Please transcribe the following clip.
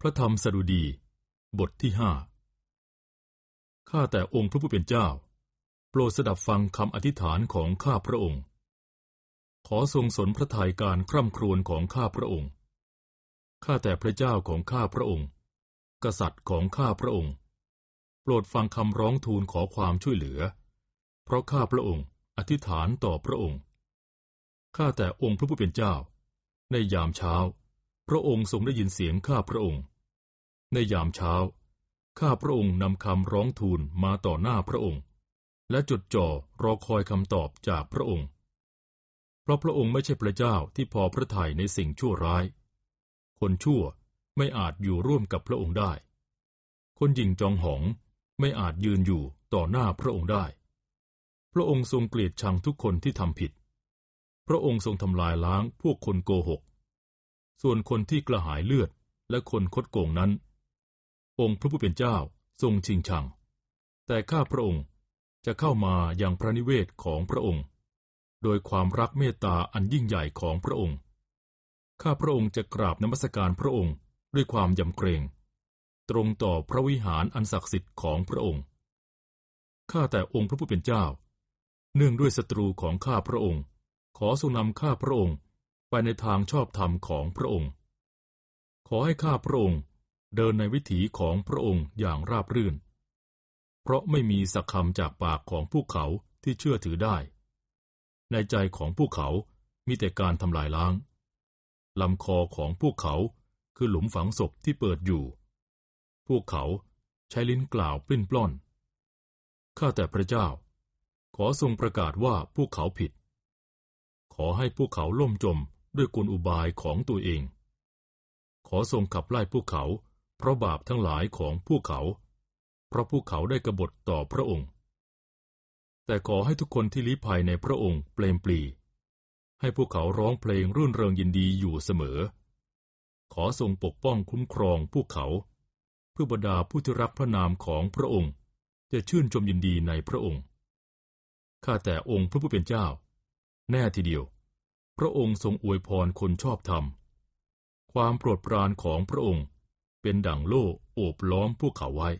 พระธรรมสดุดี บทที่ห้าข้าแต่องค์พระผู้เป็นเจ้า โปรดสดับฟังคำอธิษฐานของข้าพระองค์ ขอทรงสนพระทัยการคร่ำครวญของข้าพระองค์ ข้าแต่พระเจ้าของข้าพระองค์ กษัตริย์ของข้าพระองค์ โปรดฟังคำร้องทูลขอความช่วยเหลือ เพราะข้าพระองค์อธิษฐานต่อพระองค์ ข้าแต่องค์พระผู้เป็นเจ้า ในยามเช้า พระองค์ทรงได้ยินเสียงข้าพระองค์ ในยามเช้า ข้าพระองค์นำคำร้องทูลมาต่อหน้าพระองค์ และจดจ่อรอคอยคำตอบจากพระองค์ เพราะพระองค์ไม่ใช่พระเจ้าที่พอพระทัยในสิ่งชั่วร้าย คนชั่วไม่อาจอยู่ร่วมกับพระองค์ได้ คนหยิ่งจองหองไม่อาจยืนอยู่ต่อหน้าพระองค์ได้ พระองค์ทรงเกลียดชังทุกคนที่ทำผิด พระองค์ทรงทำลายล้างพวกคนโกหก ส่วนคนที่กระหายเลือดและคนคดโกงนั้น องค์พระผู้เป็นเจ้าทรงชิงชัง แต่ข้าพระองค์จะเข้ามาอย่างพระนิเวศของพระองค์ โดยความรักเมตตาอันยิ่งใหญ่ของพระองค์ ข้าพระองค์จะกราบนมัสการพระองค์ด้วยความยำเกรง ตรงต่อพระวิหารอันศักดิ์สิทธิ์ของพระองค์ ข้าแต่องค์พระผู้เป็นเจ้า เนื่องด้วยศัตรูของข้าพระองค์ ขอทรงนำข้าพระองค์ ไปในทางชอบธรรมของพระองค์ ขอให้ข้าพระองค์เดินในวิถีของพระองค์อย่างราบรื่น เพราะไม่มีสักคำจากปากของพวกเขาที่เชื่อถือได้ ในใจของพวกเขามีแต่การทำลายล้าง ลำคอของพวกเขาคือหลุมฝังศพที่เปิดอยู่ พวกเขาใช้ลิ้นกล่าวปลิ้นปล้อน ข้าแต่พระเจ้า ขอทรงประกาศว่าพวกเขาผิด ขอให้พวกเขาล่มจม ด้วยกลอุบายของตัวเอง ขอทรงขับไล่พวกเขา เพราะบาปทั้งหลายของพวกเขา เพราะพวกเขาได้กบฏต่อพระองค์ แต่ขอให้ทุกคนที่ลี้ภัยในพระองค์เปลมปลี ให้พวกเขาร้องเพลงรื่นเริงยินดีอยู่เสมอ ขอทรงปกป้องคุ้มครองพวกเขา เพื่อบรรดาผู้ที่รักพระนามของพระองค์ จะชื่นชมยินดีในพระองค์ข้าแต่องค์พระผู้เป็นเจ้า แน่ทีเดียว พระองค์ทรงอวยพรคนชอบธรรม ความโปรดปรานของพระองค์เป็นดั่งโล่โอบล้อมพวกเขาไว้